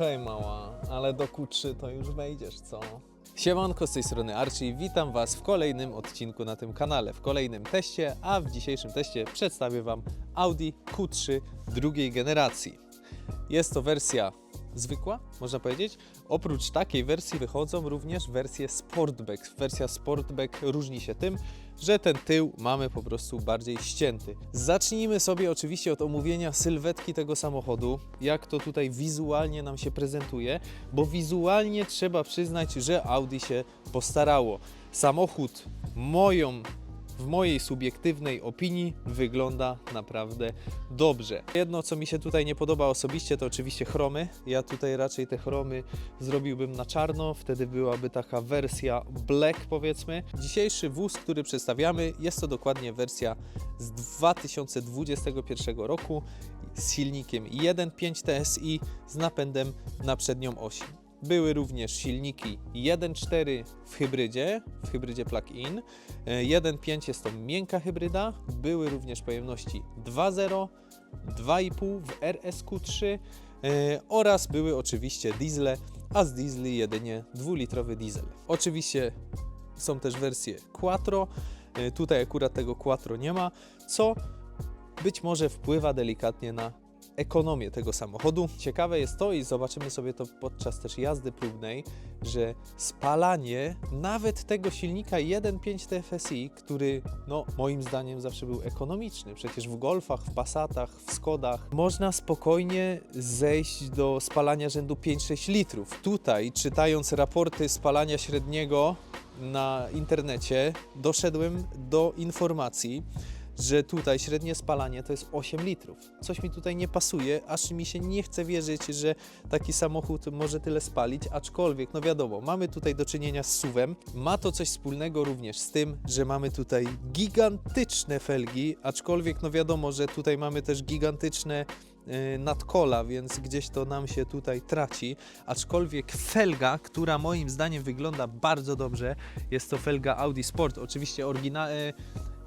hej mała, ale do Q3 to już wejdziesz, co? Siemanko, z tej strony Archie, witam Was w kolejnym odcinku na tym kanale, w kolejnym teście, a w dzisiejszym teście przedstawię Wam Audi Q3 drugiej generacji. Jest to wersja zwykła, można powiedzieć. Oprócz takiej wersji wychodzą również wersje Sportback. Wersja Sportback różni się tym, że ten tył mamy po prostu bardziej ścięty. Zacznijmy sobie oczywiście od omówienia sylwetki tego samochodu, jak to tutaj wizualnie nam się prezentuje, bo wizualnie trzeba przyznać, że Audi się postarało. Samochód moją w mojej subiektywnej opinii wygląda naprawdę dobrze. Jedno, co mi się tutaj nie podoba osobiście, to oczywiście chromy. Ja tutaj raczej te chromy zrobiłbym na czarno, wtedy byłaby taka wersja black powiedzmy. Dzisiejszy wóz, który przedstawiamy, jest to dokładnie wersja z 2021 roku z silnikiem 1.5 TSI z napędem na przednią oś. Były również silniki 1.4 w hybrydzie, w hybrydzie plug-in. E, 1.5 jest to miękka hybryda. Były również pojemności 2.0, 2.5 w RSQ3 e, oraz były oczywiście diesle, a z diesli jedynie 2-litrowy diesel. Oczywiście są też wersje Quattro. E, Tutaj akurat tego Quattro nie ma, co być może wpływa delikatnie na ekonomię tego samochodu. Ciekawe jest to i zobaczymy sobie to podczas też jazdy próbnej, że spalanie nawet tego silnika 1.5 TFSI, który no moim zdaniem zawsze był ekonomiczny, przecież w Golfach, w Passatach, w Skodach można spokojnie zejść do spalania rzędu 5-6 litrów. Tutaj czytając raporty spalania średniego na internecie doszedłem do informacji, że tutaj średnie spalanie to jest 8 litrów. Coś mi tutaj nie pasuje, aż mi się nie chce wierzyć, że taki samochód może tyle spalić, aczkolwiek, no wiadomo, mamy tutaj do czynienia z suwem. Ma to coś wspólnego również z tym, że mamy tutaj gigantyczne felgi, aczkolwiek, no wiadomo, że tutaj mamy też gigantyczne yy, nadkola, więc gdzieś to nam się tutaj traci. Aczkolwiek felga, która moim zdaniem wygląda bardzo dobrze, jest to felga Audi Sport. Oczywiście oryginalne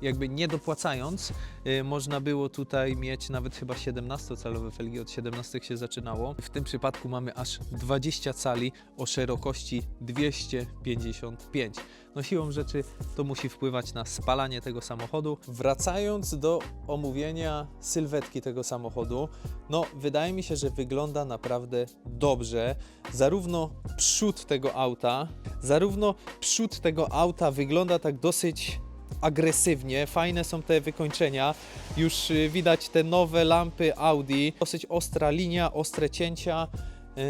jakby nie dopłacając, y, można było tutaj mieć nawet chyba 17-calowe felgi, od 17 się zaczynało. W tym przypadku mamy aż 20 cali o szerokości 255. No siłą rzeczy to musi wpływać na spalanie tego samochodu. Wracając do omówienia sylwetki tego samochodu, no wydaje mi się, że wygląda naprawdę dobrze. Zarówno przód tego auta, zarówno przód tego auta wygląda tak dosyć agresywnie, fajne są te wykończenia, już y, widać te nowe lampy Audi, dosyć ostra linia, ostre cięcia, yy,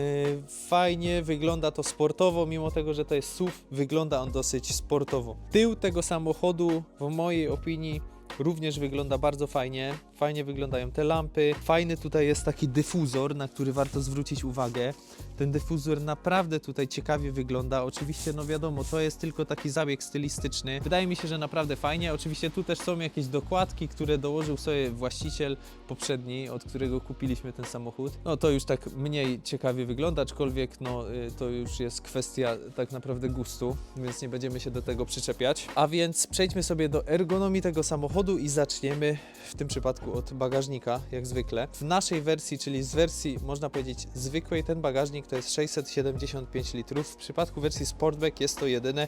fajnie wygląda to sportowo, mimo tego, że to jest SUV, wygląda on dosyć sportowo. Tył tego samochodu w mojej opinii również wygląda bardzo fajnie, fajnie wyglądają te lampy, fajny tutaj jest taki dyfuzor, na który warto zwrócić uwagę. Ten dyfuzor naprawdę tutaj ciekawie wygląda. Oczywiście, no wiadomo, to jest tylko taki zabieg stylistyczny. Wydaje mi się, że naprawdę fajnie. Oczywiście tu też są jakieś dokładki, które dołożył sobie właściciel poprzedni, od którego kupiliśmy ten samochód. No to już tak mniej ciekawie wygląda, aczkolwiek no y, to już jest kwestia tak naprawdę gustu, więc nie będziemy się do tego przyczepiać. A więc przejdźmy sobie do ergonomii tego samochodu i zaczniemy w tym przypadku od bagażnika, jak zwykle. W naszej wersji, czyli z wersji można powiedzieć zwykłej, ten bagażnik to jest 675 litrów. W przypadku wersji Sportback jest to jedyne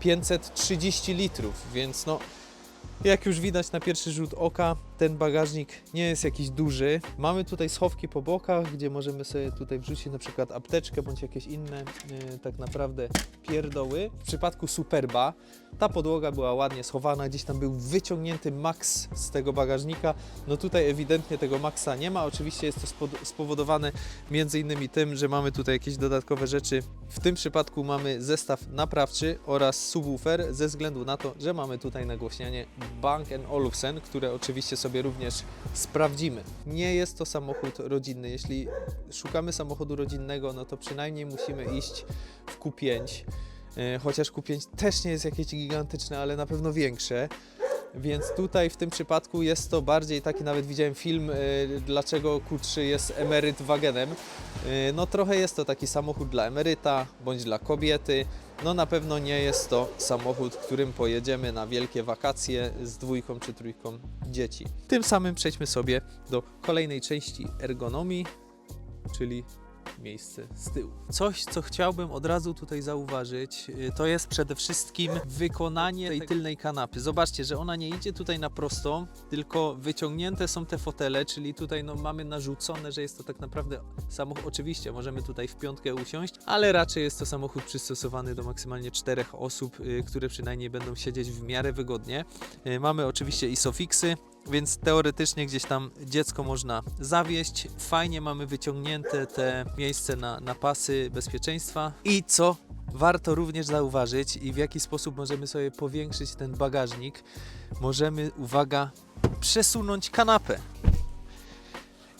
530 litrów, więc no jak już widać na pierwszy rzut oka, ten bagażnik nie jest jakiś duży. Mamy tutaj schowki po bokach, gdzie możemy sobie tutaj wrzucić na przykład apteczkę bądź jakieś inne e, tak naprawdę pierdoły. W przypadku Superba ta podłoga była ładnie schowana, gdzieś tam był wyciągnięty max z tego bagażnika. No tutaj ewidentnie tego maxa nie ma. Oczywiście jest to spowodowane między innymi tym, że mamy tutaj jakieś dodatkowe rzeczy. W tym przypadku mamy zestaw naprawczy oraz subwoofer ze względu na to, że mamy tutaj nagłośnianie Bang Olufsen, które oczywiście sobie również sprawdzimy. Nie jest to samochód rodzinny. Jeśli szukamy samochodu rodzinnego, no to przynajmniej musimy iść w Q5. E, Chociaż Q5 też nie jest jakieś gigantyczne, ale na pewno większe. Więc tutaj w tym przypadku jest to bardziej taki, nawet widziałem film, e, dlaczego Q3 jest emeryt wagenem. E, No trochę jest to taki samochód dla emeryta, bądź dla kobiety. No na pewno nie jest to samochód, którym pojedziemy na wielkie wakacje z dwójką czy trójką dzieci. Tym samym przejdźmy sobie do kolejnej części ergonomii, czyli miejsce z tyłu. Coś, co chciałbym od razu tutaj zauważyć, y, to jest przede wszystkim wykonanie tej tylnej kanapy. Zobaczcie, że ona nie idzie tutaj na prosto, tylko wyciągnięte są te fotele, czyli tutaj no, mamy narzucone, że jest to tak naprawdę samochód. Oczywiście możemy tutaj w piątkę usiąść, ale raczej jest to samochód przystosowany do maksymalnie czterech osób, y, które przynajmniej będą siedzieć w miarę wygodnie. Y, Mamy oczywiście isofixy, więc teoretycznie gdzieś tam dziecko można zawieść. Fajnie mamy wyciągnięte te miejsce na, na pasy bezpieczeństwa. I co warto również zauważyć i w jaki sposób możemy sobie powiększyć ten bagażnik, możemy, uwaga, przesunąć kanapę.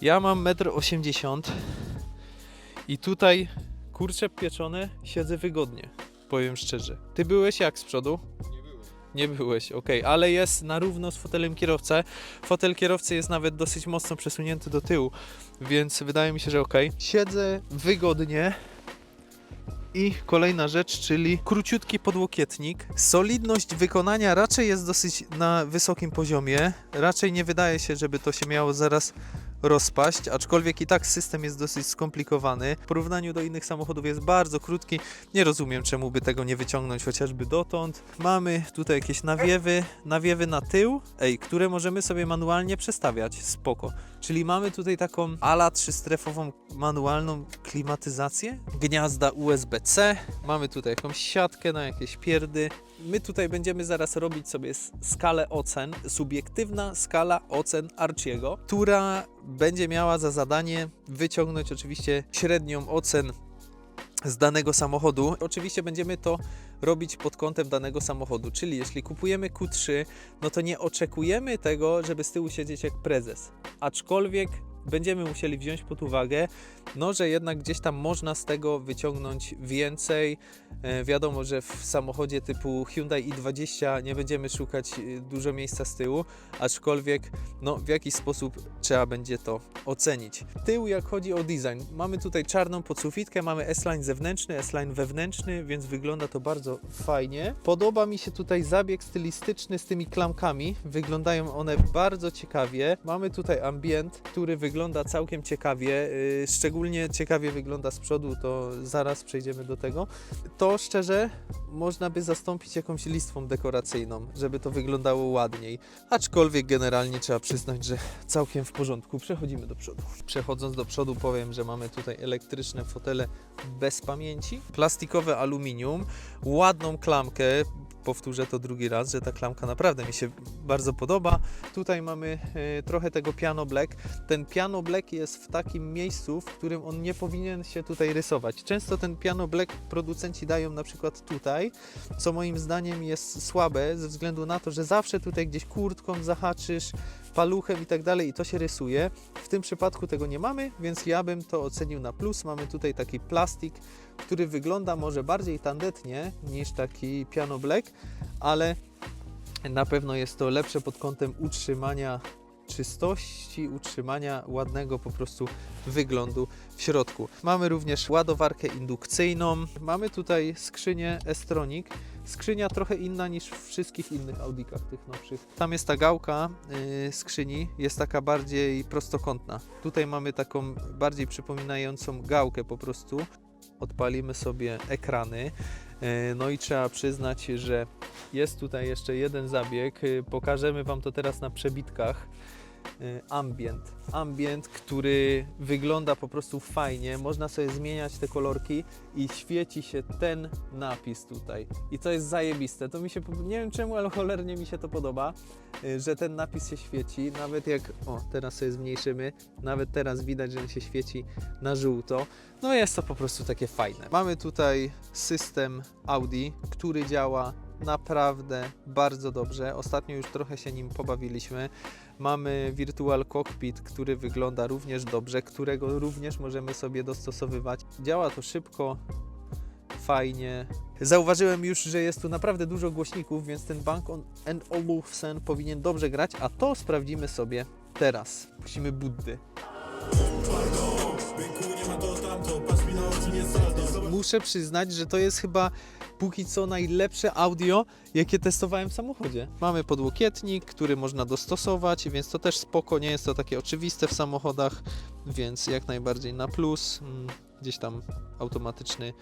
Ja mam 1,80 m i tutaj kurcze pieczone siedzę wygodnie, powiem szczerze. Ty byłeś jak z przodu? Nie byłeś, okej, ale jest na równo z fotelem kierowcę. Fotel kierowcy jest nawet dosyć mocno przesunięty do tyłu, więc wydaje mi się, że okej. Siedzę wygodnie. I kolejna rzecz, czyli króciutki podłokietnik. Solidność wykonania raczej jest dosyć na wysokim poziomie. Raczej nie wydaje się, żeby to się miało zaraz rozpaść, aczkolwiek i tak system jest dosyć skomplikowany. W porównaniu do innych samochodów jest bardzo krótki. Nie rozumiem, czemu by tego nie wyciągnąć chociażby dotąd. Mamy tutaj jakieś nawiewy, nawiewy na tył, ej, które możemy sobie manualnie przestawiać. Spoko. Czyli mamy tutaj taką ala trzystrefową manualną klimatyzację, gniazda USB-C, mamy tutaj jakąś siatkę na jakieś pierdy. My tutaj będziemy zaraz robić sobie skalę ocen, subiektywna skala ocen Archiego, która będzie miała za zadanie wyciągnąć oczywiście średnią ocen z danego samochodu. Oczywiście będziemy to robić pod kątem danego samochodu, czyli jeśli kupujemy Q3, no to nie oczekujemy tego, żeby z tyłu siedzieć jak prezes. Aczkolwiek będziemy musieli wziąć pod uwagę, no, że jednak gdzieś tam można z tego wyciągnąć więcej. E, wiadomo, że w samochodzie typu Hyundai i20 nie będziemy szukać e, dużo miejsca z tyłu, aczkolwiek no, w jakiś sposób trzeba będzie to ocenić. Tył, jak chodzi o design, mamy tutaj czarną podsufitkę, mamy S-line zewnętrzny, S-line wewnętrzny, więc wygląda to bardzo fajnie. Podoba mi się tutaj zabieg stylistyczny z tymi klamkami, wyglądają one bardzo ciekawie. Mamy tutaj ambient, który wygląda całkiem ciekawie, yy, szczególnie ciekawie wygląda z przodu, to zaraz przejdziemy do tego. To szczerze można by zastąpić jakąś listwą dekoracyjną, żeby to wyglądało ładniej. Aczkolwiek generalnie trzeba przyznać, że całkiem w porządku. Przechodzimy do przodu. Przechodząc do przodu powiem, że mamy tutaj elektryczne fotele bez pamięci, plastikowe aluminium, ładną klamkę. Powtórzę to drugi raz, że ta klamka naprawdę mi się bardzo podoba. Tutaj mamy e, trochę tego piano black. Ten piano black jest w takim miejscu, w którym on nie powinien się tutaj rysować. Często ten piano black producenci dają na przykład tutaj, co moim zdaniem jest słabe ze względu na to, że zawsze tutaj gdzieś kurtką zahaczysz, paluchem i tak dalej i to się rysuje. W tym przypadku tego nie mamy, więc ja bym to ocenił na plus. Mamy tutaj taki plastik, który wygląda może bardziej tandetnie niż taki piano black, ale na pewno jest to lepsze pod kątem utrzymania czystości, utrzymania ładnego po prostu wyglądu w środku. Mamy również ładowarkę indukcyjną, mamy tutaj skrzynię S-Tronic, skrzynia trochę inna niż w wszystkich innych Audikach tych nowszych. Tam jest ta gałka yy, skrzyni, jest taka bardziej prostokątna. Tutaj mamy taką bardziej przypominającą gałkę po prostu. Odpalimy sobie ekrany. Yy, No i trzeba przyznać, że jest tutaj jeszcze jeden zabieg. Yy, Pokażemy Wam to teraz na przebitkach. Yy, Ambient. Ambient, który wygląda po prostu fajnie. Można sobie zmieniać te kolorki i świeci się ten napis tutaj. I to jest zajebiste. To mi się, nie wiem czemu, ale cholernie mi się to podoba, yy, że ten napis się świeci. Nawet jak, o teraz sobie zmniejszymy, nawet teraz widać, że on się świeci na żółto. No jest to po prostu takie fajne. Mamy tutaj system Audi, który działa naprawdę bardzo dobrze. Ostatnio już trochę się nim pobawiliśmy. Mamy Virtual Cockpit, który wygląda również dobrze, którego również możemy sobie dostosowywać. Działa to szybko, fajnie. Zauważyłem już, że jest tu naprawdę dużo głośników, więc ten Bank and Olufsen powinien dobrze grać, a to sprawdzimy sobie teraz. Musimy Buddy. Muszę przyznać, że to jest chyba póki co najlepsze audio, jakie testowałem w samochodzie. Mamy podłokietnik, który można dostosować, więc to też spoko, nie jest to takie oczywiste w samochodach, więc jak najbardziej na plus. Gdzieś tam automatyczny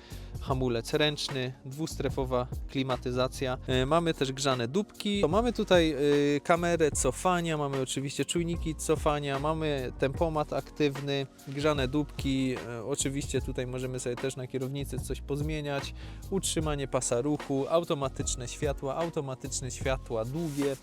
hamulec ręczny, dwustrefowa klimatyzacja. E, Mamy też grzane dupki. To mamy tutaj e, kamerę cofania, mamy oczywiście czujniki cofania, mamy tempomat aktywny, grzane dupki. E, Oczywiście tutaj możemy sobie też na kierownicy coś pozmieniać. Utrzymanie pasa ruchu, automatyczne światła, automatyczne światła długie.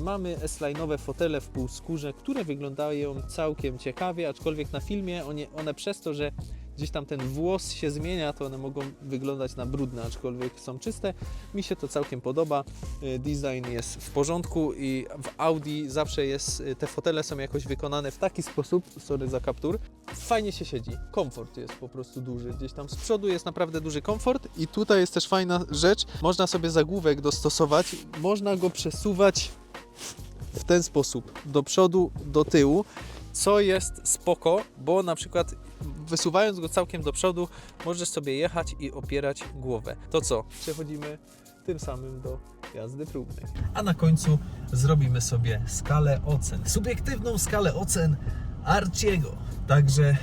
Mamy S-line'owe fotele w półskórze, które wyglądają całkiem ciekawie, aczkolwiek na filmie one, one przez to, że gdzieś tam ten włos się zmienia, to one mogą wyglądać na brudne, aczkolwiek są czyste. Mi się to całkiem podoba. Y, Design jest w porządku i w Audi zawsze jest, y, te fotele są jakoś wykonane w taki sposób, sorry za kaptur, fajnie się siedzi. Komfort jest po prostu duży. Gdzieś tam z przodu jest naprawdę duży komfort i tutaj jest też fajna rzecz. Można sobie zagłówek dostosować, można go przesuwać w ten sposób do przodu, do tyłu, co jest spoko, bo na przykład wysuwając go całkiem do przodu, możesz sobie jechać i opierać głowę. To co? Przechodzimy tym samym do jazdy próbnej. A na końcu zrobimy sobie skalę ocen. Subiektywną skalę ocen Arciego. Także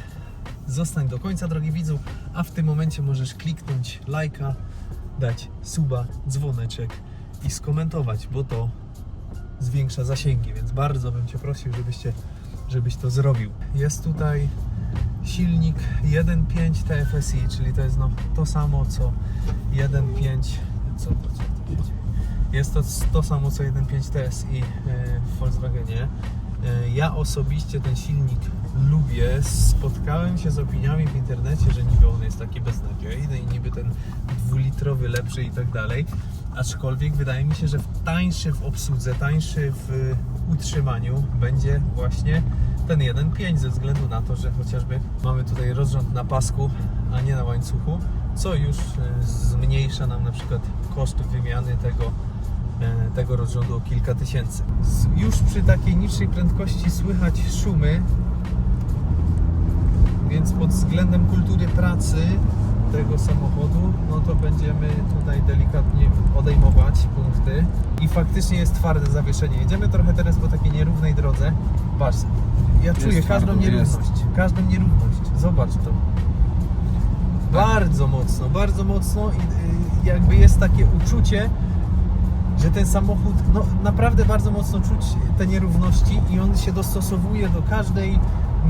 zostań do końca, drogi widzu, a w tym momencie możesz kliknąć lajka, dać suba, dzwoneczek i skomentować, bo to zwiększa zasięgi, więc bardzo bym Cię prosił, żebyście, żebyś to zrobił. Jest tutaj silnik 1.5 TFSI, czyli to jest no, to samo co 1.5 co, co? Jest to to samo co 1.5 TSI yy, w Volkswagenie. Yy, Ja osobiście ten silnik lubię. Spotkałem się z opiniami w internecie, że niby on jest taki beznadziejny i niby ten dwulitrowy lepszy i tak dalej. Aczkolwiek wydaje mi się, że tańszy w obsłudze, tańszy w utrzymaniu będzie właśnie ten 1.5 ze względu na to, że chociażby mamy tutaj rozrząd na pasku, a nie na łańcuchu, co już e, zmniejsza nam na przykład koszt wymiany tego, e, tego rozrządu o kilka tysięcy. Już przy takiej niższej prędkości słychać szumy, więc pod względem kultury pracy tego samochodu, no to będziemy tutaj delikatnie odejmować punkty. I faktycznie jest twarde zawieszenie. Jedziemy trochę teraz po takiej nierównej drodze. Patrz, ja czuję każdą twardo, jest. nierówność. Każdą nierówność. Zobacz to. Bardzo mocno, bardzo mocno i y, jakby jest takie uczucie, że ten samochód, no naprawdę bardzo mocno czuć te nierówności i on się dostosowuje do każdej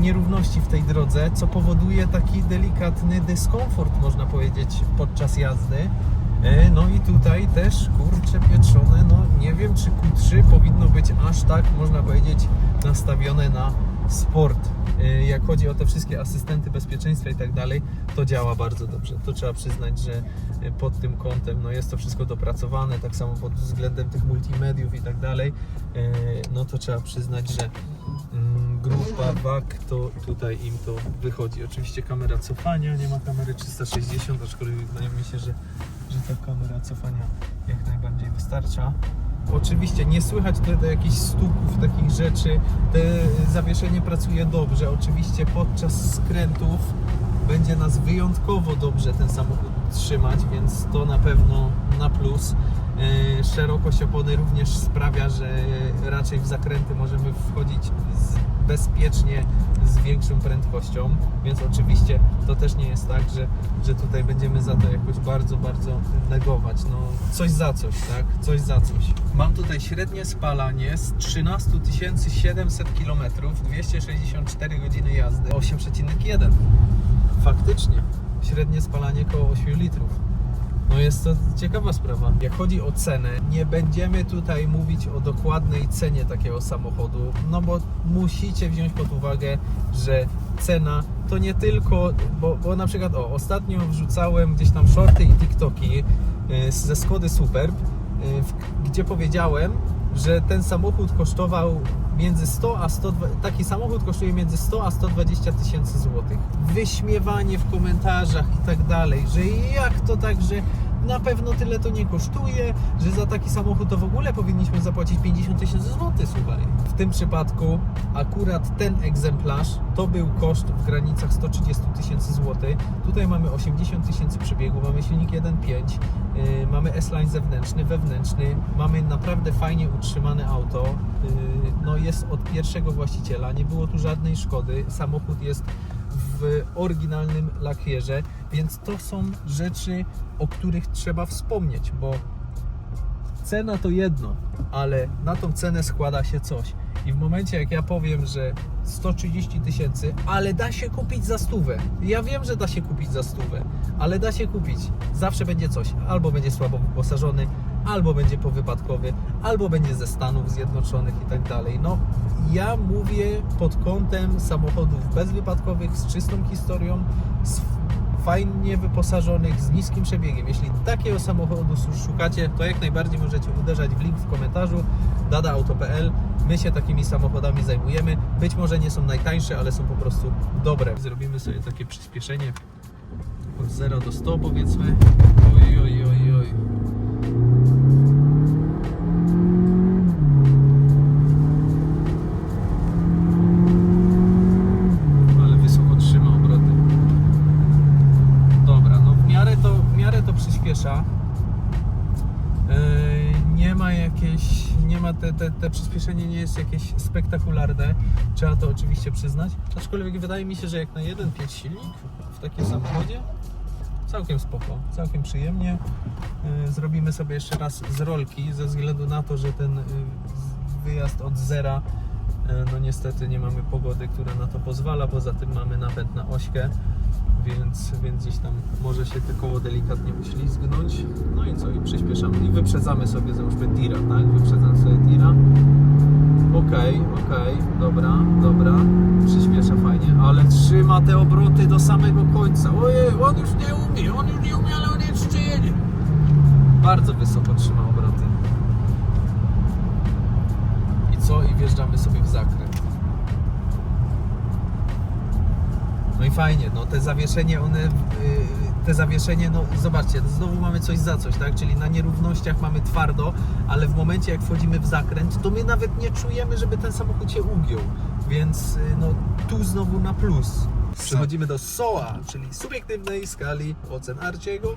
nierówności w tej drodze, co powoduje taki delikatny dyskomfort, można powiedzieć, podczas jazdy. E, No i tutaj też, kurcze pieczone, no nie wiem czy Q3 powinno być aż tak, można powiedzieć, nastawione na sport. E, Jak chodzi o te wszystkie asystenty bezpieczeństwa i tak dalej, to działa bardzo dobrze. To trzeba przyznać, że e, pod tym kątem no jest to wszystko dopracowane, tak samo pod względem tych multimediów i tak dalej, e, no to trzeba przyznać, że mm, grupa WAG to tutaj im to wychodzi. Oczywiście kamera cofania, nie ma kamery 360, aczkolwiek wydaje mi się, że, że ta kamera cofania jak najbardziej wystarcza. Oczywiście nie słychać tutaj jakichś stuków, takich rzeczy. Te zawieszenie pracuje dobrze. Oczywiście podczas skrętów będzie nas wyjątkowo dobrze ten samochód trzymać, więc to na pewno na plus. E, Szerokość opony również sprawia, że raczej w zakręty możemy wchodzić z, bezpiecznie z większą prędkością, więc oczywiście to też nie jest tak, że, że tutaj będziemy za to jakoś bardzo, bardzo negować. No, coś za coś, tak? Coś za coś. Mam tutaj średnie spalanie z 13 700 km, 264 godziny jazdy, 8,1. Faktycznie, średnie spalanie koło 8 litrów. No jest to ciekawa sprawa. Jak chodzi o cenę, nie będziemy tutaj mówić o dokładnej cenie takiego samochodu, no bo musicie wziąć pod uwagę, że cena to nie tylko, bo, bo na przykład o, ostatnio wrzucałem gdzieś tam shorty i TikToki y, ze Skody Superb, y, gdzie powiedziałem, że ten samochód kosztował między 100 a 100, taki samochód kosztuje między 100 a 120 tysięcy złotych. Wyśmiewanie w komentarzach i tak dalej, że jak to tak, że na pewno tyle to nie kosztuje, że za taki samochód to w ogóle powinniśmy zapłacić 50 tysięcy złotych, słuchaj. W tym przypadku akurat ten egzemplarz to był koszt w granicach 130 tysięcy złotych. Tutaj mamy 80 tysięcy przebiegu, mamy silnik 1.5, yy, mamy S-Line zewnętrzny, wewnętrzny, mamy naprawdę fajnie utrzymane auto. Yy, no jest od pierwszego właściciela, nie było tu żadnej szkody. Samochód jest w oryginalnym lakierze, więc to są rzeczy, o których trzeba wspomnieć, bo cena to jedno, ale na tą cenę składa się coś. I w momencie, jak ja powiem, że 130 tysięcy, ale da się kupić za stówę. Ja wiem, że da się kupić za stówę, ale da się kupić. Zawsze będzie coś. Albo będzie słabo wyposażony, albo będzie powypadkowy, albo będzie ze Stanów Zjednoczonych i tak dalej. No, ja mówię pod kątem samochodów bezwypadkowych, z czystą historią, z fajnie wyposażonych, z niskim przebiegiem. Jeśli takiego samochodu szukacie, to jak najbardziej możecie uderzać w link w komentarzu dadaauto.pl. My się takimi samochodami zajmujemy. Być może nie są najtańsze, ale są po prostu dobre. Zrobimy sobie takie przyspieszenie od 0 do 100 powiedzmy. Oj, oj, oj, oj. Ale wysoko trzyma obroty. Dobra, no w miarę to, w miarę to przyspiesza. Yy, nie ma jakieś, nie ma te, te, te przyspieszenie nie jest jakieś spektakularne, trzeba to oczywiście przyznać. Aczkolwiek wydaje mi się, że jak na 1.5 silnik w takim samochodzie całkiem spoko, całkiem przyjemnie. Yy, Zrobimy sobie jeszcze raz z rolki, ze względu na to, że ten z- wyjazd od zera yy, no niestety nie mamy pogody, która na to pozwala, poza tym mamy napęd na ośkę, więc, więc gdzieś tam może się te koło delikatnie uślizgnąć. No i co, i przyspieszamy i wyprzedzamy sobie załóżmy tira, tak? Wyprzedzam sobie tira. Okej, okej, dobra, dobra, przyspiesza fajnie, ale trzyma te obroty do samego końca. Ojej, fajnie, no te zawieszenie, one, yy, te zawieszenie, no zobaczcie, znowu mamy coś za coś, tak? Czyli na nierównościach mamy twardo, ale w momencie jak wchodzimy w zakręt, to my nawet nie czujemy, żeby ten samochód się ugiął, więc yy, no tu znowu na plus. Przechodzimy do SOA, czyli subiektywnej skali ocen Arciego.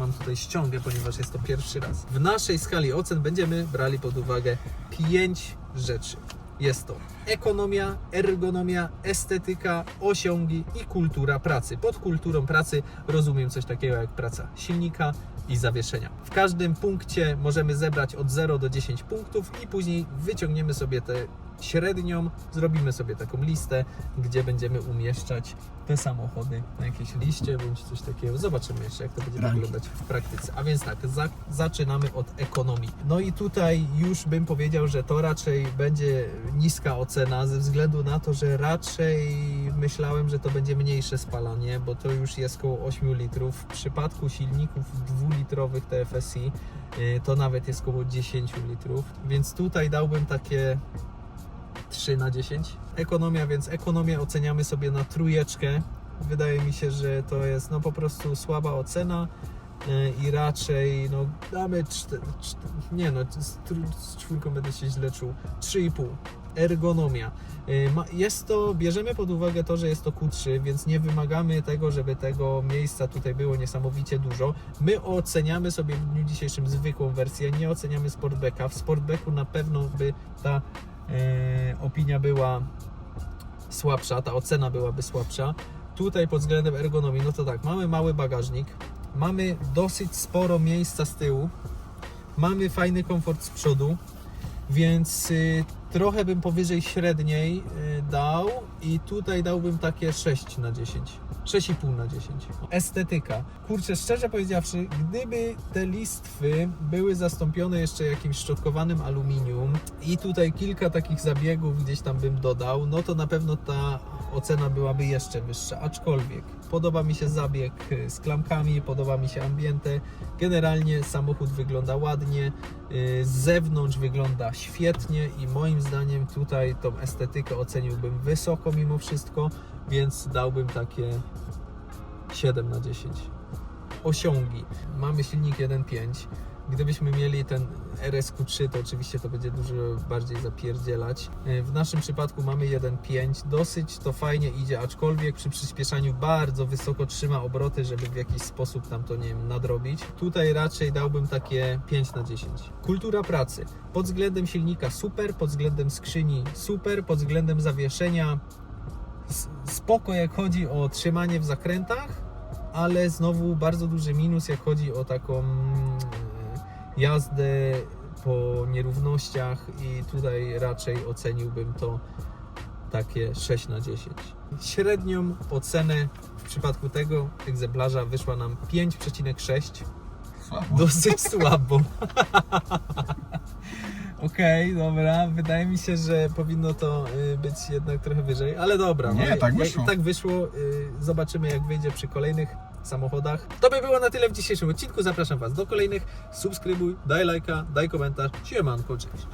Mam tutaj ściągę, ponieważ jest to pierwszy raz. W naszej skali ocen będziemy brali pod uwagę pięć rzeczy. Jest to ekonomia, ergonomia, estetyka, osiągi i kultura pracy. Pod kulturą pracy rozumiem coś takiego jak praca silnika i zawieszenia. W każdym punkcie możemy zebrać od 0 do 10 punktów i później wyciągniemy sobie tę średnią, zrobimy sobie taką listę, gdzie będziemy umieszczać te samochody na jakiejś liście bądź coś takiego. Zobaczymy jeszcze, jak to będzie Ranking. wyglądać w praktyce. A więc tak, za, zaczynamy od ekonomii. No i tutaj już bym powiedział, że to raczej będzie niska ocena ze względu na to, że raczej myślałem, że to będzie mniejsze spalanie, bo to już jest około 8 litrów. W przypadku silników dwulitrowych TFSI y, to nawet jest około 10 litrów, więc tutaj dałbym takie 3 na 10. Ekonomia, więc ekonomię oceniamy sobie na trójeczkę. Wydaje mi się, że to jest no po prostu słaba ocena yy, i raczej no damy 4, nie no z, czwórką będę się źle czuł 3,5 ergonomia ma- jest to, bierzemy pod uwagę to, że jest to Q3, więc nie wymagamy tego, żeby tego miejsca tutaj było niesamowicie dużo. My oceniamy sobie w dniu dzisiejszym zwykłą wersję, nie oceniamy Sportbacka. W Sportbacku na pewno by ta e, opinia była słabsza, ta ocena byłaby słabsza. Tutaj pod względem ergonomii, no to tak, mamy mały bagażnik, mamy dosyć sporo miejsca z tyłu, mamy fajny komfort z przodu, więc y, trochę bym powyżej średniej y, dał i tutaj dałbym takie 6 na 10. 6,5 na 10. Estetyka. Kurczę, szczerze powiedziawszy, gdyby te listwy były zastąpione jeszcze jakimś szczotkowanym aluminium i tutaj kilka takich zabiegów gdzieś tam bym dodał, no to na pewno ta ocena byłaby jeszcze wyższa. Aczkolwiek podoba mi się zabieg y, z klamkami, podoba mi się ambiente. Generalnie samochód wygląda ładnie, y, z zewnątrz wygląda świetnie i moim zdaniem tutaj tą estetykę oceniłbym wysoko mimo wszystko, więc dałbym takie 7 na 10. Osiągi. Mamy silnik 1.5. Gdybyśmy mieli ten RSQ3, to oczywiście to będzie dużo bardziej zapierdzielać. W naszym przypadku mamy 1.5. Dosyć to fajnie idzie, aczkolwiek przy przyspieszaniu bardzo wysoko trzyma obroty, żeby w jakiś sposób tam to, nie wiem, nadrobić. Tutaj raczej dałbym takie 5 na 10. Kultura pracy. Pod względem silnika super, pod względem skrzyni super, pod względem zawieszenia Spoko jak chodzi o trzymanie w zakrętach, ale znowu bardzo duży minus jak chodzi o taką mm, jazdę po nierównościach i tutaj raczej oceniłbym to takie 6 na 10. Średnią ocenę w przypadku tego egzemplarza wyszła nam 5,6 Słabo. dosyć słabo. Okej, dobra. Wydaje mi się, że powinno to y, być jednak trochę wyżej, ale dobra. Nie, no, tak jak- wyszło. Tak wyszło. y, Zobaczymy, jak wyjdzie przy kolejnych samochodach. To by było na tyle w dzisiejszym odcinku. Zapraszam Was do kolejnych. Subskrybuj, daj lajka, daj komentarz. Siemanko, cześć.